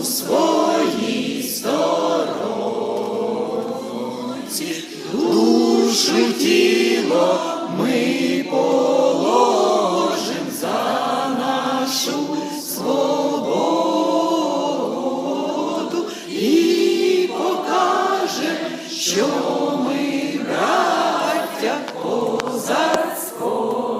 у своїй сторонці, душу тіло ми положим за нашу свободу і покажем, що ми браття козацького.